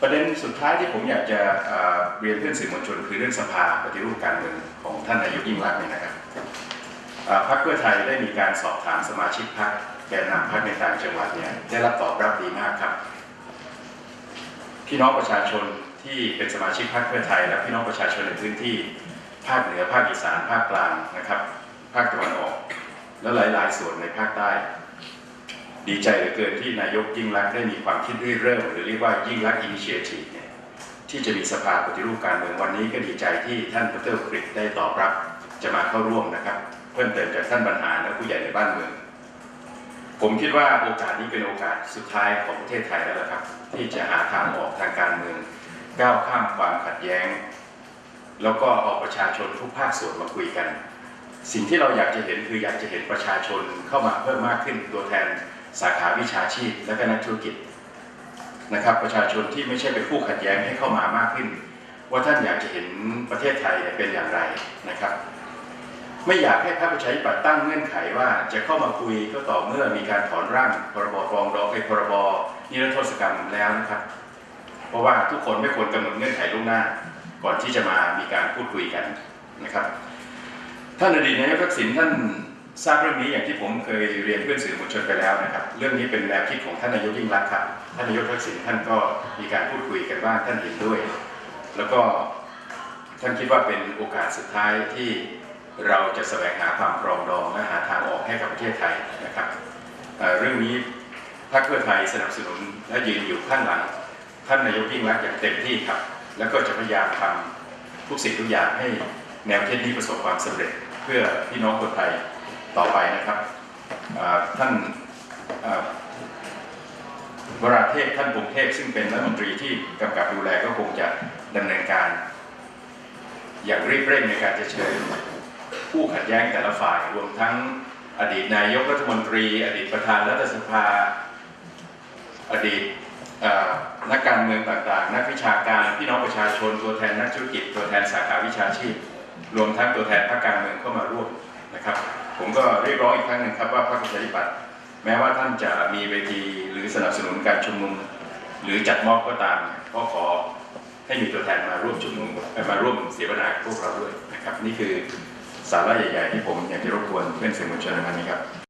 ประเด็นสุดท้ายที่ผมอยากจะเอ่อเรียนเพื่อนสื่อมวลชนคือเรื่องสภาปฏิรูปการเมืองของท่านนายกยิ่งรักษณ์เนี่ยนะครับพรรคเพื่อไทยได้มีการสอบถามสมาชิกพรรคแกนนำพรรคในต่างจังหวัดเนี่ยได้รับตอบรับดีมากครับ พี่น้องประชาชนที่เป็นสมาชิกพรรคเพื่อไทย และพี่น้องประชาชนในพื้นที่ภาคเหนือภาคอีสานภาคกลางนะครับ ภาคตะวันออก และหลาย ๆ ส่วนในภาคใต้ ดีใจเหลือเกินที่นายกยิ่งรักได้มีความคิดริเริ่ม หรือเรียกว่ายิ่งรักอินิเชทีฟเนี่ยที่จะมีสภาปฏิรูปการเมืองวันนี้ก็ดีใจที่ท่านดรกฤษได้ตอบรับ จะมาเข้าร่วมนะครับ เพิ่มเติมจากท่านบรรหารและผู้ใหญ่ในบ้านเมือง ผมคิดว่าโอกาสนี้เป็นโอกาสสุดท้ายของประเทศไทยแล้วละครับ ที่จะหาทางออกทางการเมืองก้าวข้ามความขัดแย้ง แล้วก็เอาประชาชนทุกภาคส่วนมาคุยกัน สิ่งที่เราอยากจะเห็นคืออยากจะเห็นประชาชนเข้ามาเพิ่มมากขึ้นตัวแทน สาขาวิชาชีพ และก็นักธุรกิจนะครับ ประชาชนที่ไม่ใช่เป็นผู้ขัดแย้งให้เข้ามามากขึ้น ว่าท่านอยากจะเห็นประเทศไทยเป็นอย่างไรนะครับ ไม่อยากให้พรรคประชาธิปัตย์ตั้งเงื่อนไขว่าจะเข้ามาคุยก็ต่อเมื่อมีการถอนร่างพรบฟองรองไอ้พรบนิรโทษกรรมแล้วนะครับ เพราะว่าทุกคนไม่ควรกำหนดเงื่อนไขล่วงหน้า ก่อนที่จะมามีการพูดคุยกันนะครับท่านอดีตนายกทักษิณท่าน ทราบเรื่องนี้อย่างที่ผมเคยเรียนเพื่อนสื่อมวลชนไปแล้วนะครับ เรื่องนี้เป็นแนวคิดของท่านนายกยิ่งรักษณ์ครับท่านนายกทักษิณท่านก็มีการพูดคุยกันบ้าท่านเห็นด้วย แล้วก็ท่านคิดว่าเป็นโอกาสสุดท้ายที่เราจะแสวงหาความปรองดองและหาทางออกให้กับประเทศไทยนะครับเเรื่องนี้พรรคเพื่อไทยสนับสนุนและยืนอยู่ข้างหลัง ท่านนายกยิ่งรักอย่างเต็มที่ครับ แล้วก็จะพยายามทำทุกสิ่งทุกอย่างให้แนวคิดนี้ประสบความสำเร็จ เพื่อพี่น้องคนไทย ต่อไปนะครับท่านวราเทพท่านพงเทพซึ่งเป็นรัฐมนตรีที่กำกับดูแลก็คงจะดำเนินการ อย่างรีบเร่งในการจะเชิญผู้ขัดแย้งแต่ละฝ่ายรวมทั้งอดีตนายกรัฐมนตรี อดีตประธานรัฐสภา อดีตนักการเมืองต่างๆ นักวิชาการพี่น้องประชาชนตัวแทนนักธุรกิจตัวแทนสาขาวิชาชีพ รวมทั้งตัวแทนพรรคการเมืองเข้ามาร่วม นะครับ ผมก็เรียกร้องอีกครั้งหนึ่งครับว่าพรรคประชาธิปัตย์แม้ว่าท่านจะมีเวทีหรือสนับสนุนการชุมนุม หรือจัดม็อบก็ตามก็ขอให้มีตัวแทนมาร่วมชุมนุมมาร่วมเสวนากับพวกเราด้วยนะครับ นี่คือสาระใหญ่ ๆ ที่ผมอยากจะรบกวนเพื่อนสื่อมวลชนในวันนี้ครับ